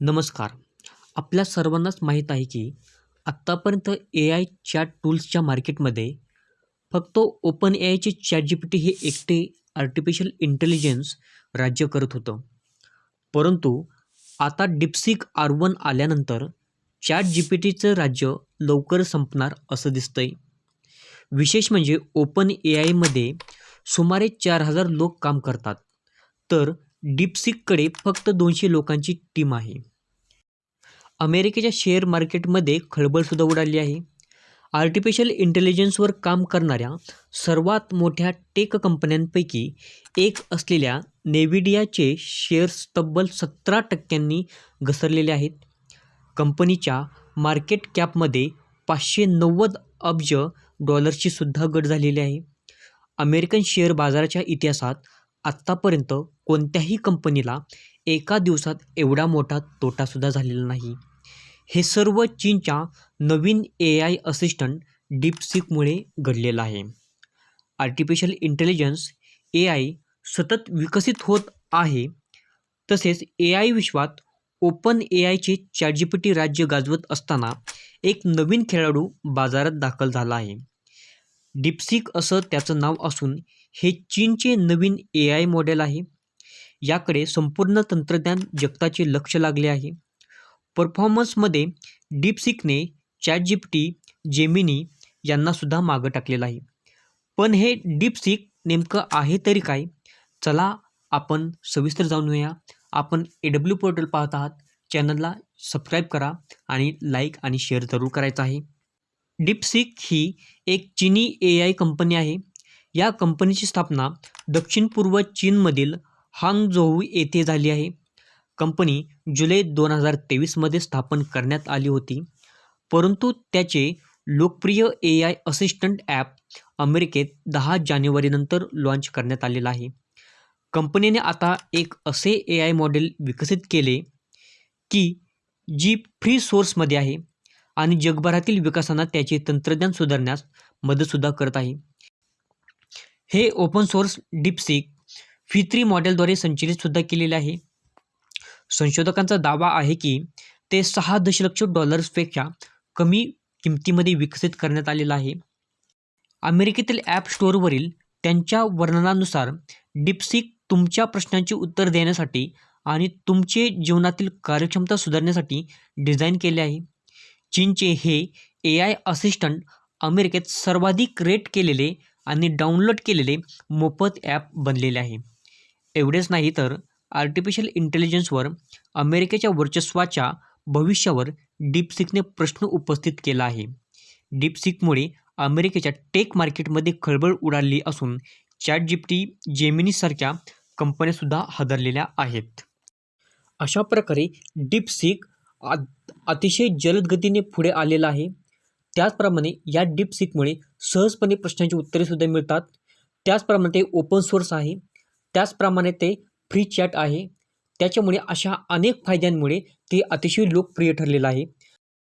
नमस्कार. आपल्या सर्वांनाच माहीत आहे की आत्तापर्यंत ए आय चॅट टूल्सच्या मार्केटमध्ये फक्त ओपन ए आयचे चॅट जी पी टी हे एकटे आर्टिफिशियल इंटेलिजन्स राज्य करत होतं. परंतु आता डिप्सिक आर वन आल्यानंतर चॅट जी पी टीचं राज्य लवकर संपणार असं दिसतंय. विशेष म्हणजे ओपन ए आयमध्ये सुमारे चार हजार लोक काम करतात. तर डीपसिककडे फक्त दोनशे लोकांची टीम आहे. अमेरिकेच्या शेअर मार्केटमध्ये खळबळसुद्धा उडाली आहे. आर्टिफिशियल इंटेलिजन्सवर काम करणाऱ्या सर्वात मोठ्या टेक कंपन्यांपैकी एक असलेल्या नेविडियाचे शेअर्स तब्बल सतरा टक्क्यांनी घसरलेले आहेत. कंपनीच्या मार्केट कॅपमध्ये पाचशे नव्वद अब्ज डॉलर्सची सुद्धा घट झालेली आहे. अमेरिकन शेअर बाजाराच्या इतिहासात आत्तापर्यंत कोणत्याही कंपनीला एका दिवसात एवढा मोठा तोटासुद्धा झालेला नाही. हे सर्व चीनच्या नवीन ए आय असिस्टंट डीपसिकमुळे घडलेलं आहे. आर्टिफिशियल इंटेलिजन्स ए आय सतत विकसित होत आहे. तसेच ए आय विश्वात ओपन ए आयचे चॅटजीपीटी राज्य गाजवत असताना एक नवीन खेळाडू बाजारात दाखल झाला आहे. डिप्सिक असं त्याचं नाव असून हे चीनचे नवीन ए आय मॉडेल आहे. याकडे संपूर्ण तंत्रज्ञान जगताचे लक्ष लागले आहे. परफॉर्मन्समध्ये डीपसिकने चॅट जी जेमिनी यांनासुद्धा मागं टाकलेलं आहे. पण हे डीपसिक नेमकं आहे तरी काय? चला आपण सविस्तर जाणूया आपण ए डब्ल्यू पोर्टल पाहत आहात. चॅनलला सबस्क्राईब करा आणि लाईक आणि शेअर जरूर करायचं आहे. डीपसिक ही एक चीनी ए आय कंपनी आहे. या कंपनीची स्थापना दक्षिण पूर्व चीनमधील हांगझोऊ येथे झाली आहे. कंपनी जुलै दोन हजार तेवीसमध्ये स्थापन करण्यात आली होती. परंतु त्याचे लोकप्रिय ए आय असिस्टंट ॲप अमेरिकेत दहा जानेवारीनंतर लॉन्च करण्यात आलेलं आहे. कंपनीने आता एक असे ए आय मॉडेल विकसित केले की जी फ्री सोर्समध्ये आहे आणि जगभरातील विकासांना त्याचे तंत्रज्ञान सुधारण्यास मदतसुद्धा करत आहे. हे open source DeepSeek V three मॉडेलद्वारे संचलितसुद्धा केलेले आहे. संशोधकांचा दावा आहे की ते सहा दशलक्ष डॉलर्सपेक्षा कमी किमतीमध्ये विकसित करण्यात आलेलं आहे. अमेरिकेतील ॲप स्टोअरवरील त्यांच्या वर्णनानुसार डिप्सिक तुमच्या प्रश्नांची उत्तर देण्यासाठी आणि तुमचे जीवनातील कार्यक्षमता सुधारण्यासाठी डिझाईन केले आहे. चीनचे हे ए आय असिस्टंट अमेरिकेत सर्वाधिक रेट केलेले आणि डाउनलोड केलेले मोफत ॲप बनलेले आहे. एवढेच नाही तर आर्टिफिशियल इंटेलिजन्सवर अमेरिकेच्या वर्चस्वाच्या भविष्यावर डीपसिकने प्रश्न उपस्थित केला आहे. डीपसिकमुळे अमेरिकेच्या टेक मार्केटमध्ये खळबळ उडाली असून चॅट जिप्टी जेमिनीसारख्या कंपन्यासुद्धा हादरलेल्या आहेत. अशा प्रकारे डीपसिक आ अतिशय जलद गतीने पुढे आलेला आहे. त्याचप्रमाणे या डीपसिकमुळे सहजपणे प्रश्नांची उत्तरेसुद्धा मिळतात. त्याचप्रमाणे ते ओपन सोर्स आहे. त्याचप्रमाणे ते फ्री चॅट आहे. त्याच्यामुळे अशा अनेक फायद्यांमुळे ते अतिशय लोकप्रिय ठरलेलं आहे.